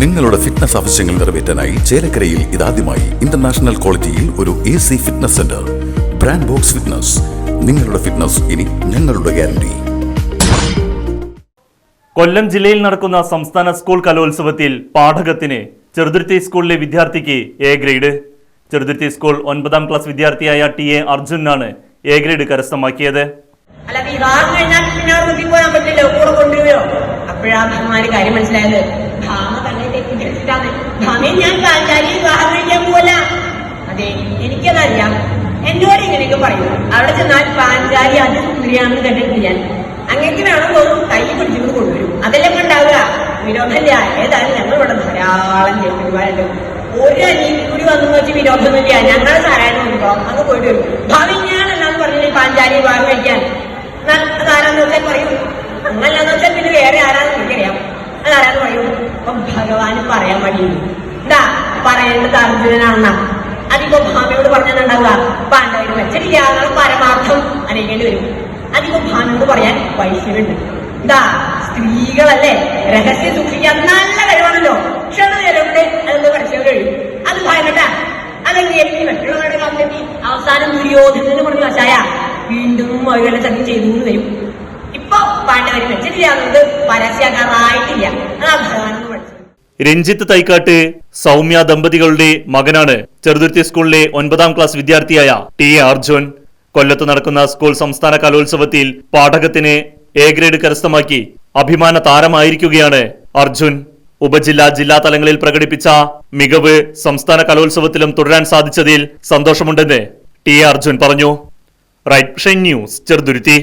നിങ്ങളുടെ ഫിറ്റ്നസ് ആവശ്യങ്ങൾ നിറവേറ്റാനായി ചേലക്കരയിൽ ഇതാദ്യമായി ഇന്റർനാഷണൽ ക്വാളിറ്റിയിൽ ഒരു A C fitness centre brand box fitness നിങ്ങളുടെ ഫിറ്റ്നസ് ഇനി ഞങ്ങളുടെ ഗ്യാരണ്ടി കൊല്ലം ജില്ലയിൽ നടക്കുന്ന സംസ്ഥാന സ്കൂൾ കലോത്സവത്തിൽ പാഠകത്തിന് ചെറുതുരുത്തി സ്കൂളിലെ വിദ്യാർത്ഥിക്ക് എ ഗ്രേഡ് ചെറുതുരുത്തി സ്കൂൾ ഒൻപതാം ക്ലാസ് വിദ്യാർത്ഥിയായ ടി എ അർജുനാണ് എ ഗ്രേഡ് കരസ്ഥമാക്കിയത്. അല്ല വിവാഹം കഴിഞ്ഞാൽ പിന്നെ അവിടെ പോകാൻ പറ്റില്ല കൂടെ കൊണ്ടുവരുമോ അപ്പോഴാണ് അമ്മമാര് കാര്യം മനസ്സിലായത്. ഭാമ തന്നെ ഞാൻ കാഞ്ചാരി വിവാഹം പോവല്ല അതെ എനിക്കതറിയാം. എന്നോട് ഇങ്ങനെയൊക്കെ പറയും. അവിടെ ചെന്നാൽ പാഞ്ചാലി അത് സുന്ദരിയാണെന്ന് കണ്ടിട്ട് ഞാൻ. അങ്ങേക്ക് വേണം തോന്നും കൈ പിടിച്ചുകൊണ്ട് കൊണ്ടുവരും. അതെല്ലാം ഉണ്ടാവുക. വിരോധമില്ല ഏതായാലും ഞങ്ങൾ ഇവിടെ ധാരാളം ജയിക്കുവാനുണ്ട് ഒരു അനിയും കൂടി വന്നു വെച്ച് വിരോധമൊന്നുമില്ല ഞങ്ങളെ സാരായണം ഉണ്ടോ അങ്ങ് പോയിട്ട് വരും. ഭാവി ഞാനെല്ലാം പറഞ്ഞു പാഞ്ചാലി വിവാഹം കഴിക്കാൻ? താരാന്ന് വെച്ചാൽ പറയൂ. അങ്ങനല്ലാന്ന് വെച്ചാൽ പിന്നെ വേറെ ആരാന്ന് ഭഗവാന് പറയാൻ മടിയുണ്ട് എന്താ പറയേണ്ടത് അർജുനനാണെന്ന. അതിപ്പോ ഭാമയോട് പറഞ്ഞിട്ടുണ്ടാവുക പാണ്ഡവര് വെച്ചിട്ടില്ല എന്നുള്ള പരമാർത്ഥം അനേകേണ്ടി വരും. അതിപ്പോ ഭാമയോട് പറയാൻ വൈശ്യനുണ്ട് എന്താ സ്ത്രീകളല്ലേ രഹസ്യം സൂക്ഷിക്കാൻ നല്ല കഴിവാണല്ലോ. ക്ഷണനേരമുണ്ട് അതൊന്ന് പഠിച്ചാൽ കഴിയും അത് ഭയങ്കര എനിക്ക് മറ്റുള്ളവരുടെ കാലത്തെത്തി അവസാനം ദുര്യോധനെന്ന് പറഞ്ഞ വശായ വീണ്ടും അവരുടെ ചതി ചെയ്തു വരും. ഇപ്പൊ പാണ്ഡവര് വെച്ചിട്ടില്ലാന്നുള്ളത് പരസ്യക്കാരായിട്ടില്ല അതാ ഭഗവാനെന്ന് പഠിച്ചത് രഞ്ജിത്ത് തൈക്കാട്ട് സൗമ്യ ദമ്പതികളുടെ മകനാണ് ചെറുതുരുത്തി സ്കൂളിലെ ഒൻപതാം ക്ലാസ് വിദ്യാർത്ഥിയായ ടി അർജുൻ. കൊല്ലത്ത് നടക്കുന്ന സ്കൂൾ സംസ്ഥാന കലോത്സവത്തിൽ പാഠകത്തിന് എ ഗ്രേഡ് കരസ്ഥമാക്കി അഭിമാന താരമായിരിക്കുകയാണ് അർജുൻ. ഉപജില്ലാ ജില്ലാ തലങ്ങളിൽ പ്രകടിപ്പിച്ച മികവ് സംസ്ഥാന കലോത്സവത്തിലും തുടരാൻ സാധിച്ചതിൽ സന്തോഷമുണ്ടെന്ന് ടി അർജുൻ പറഞ്ഞു. Right news Cheruthuruthy.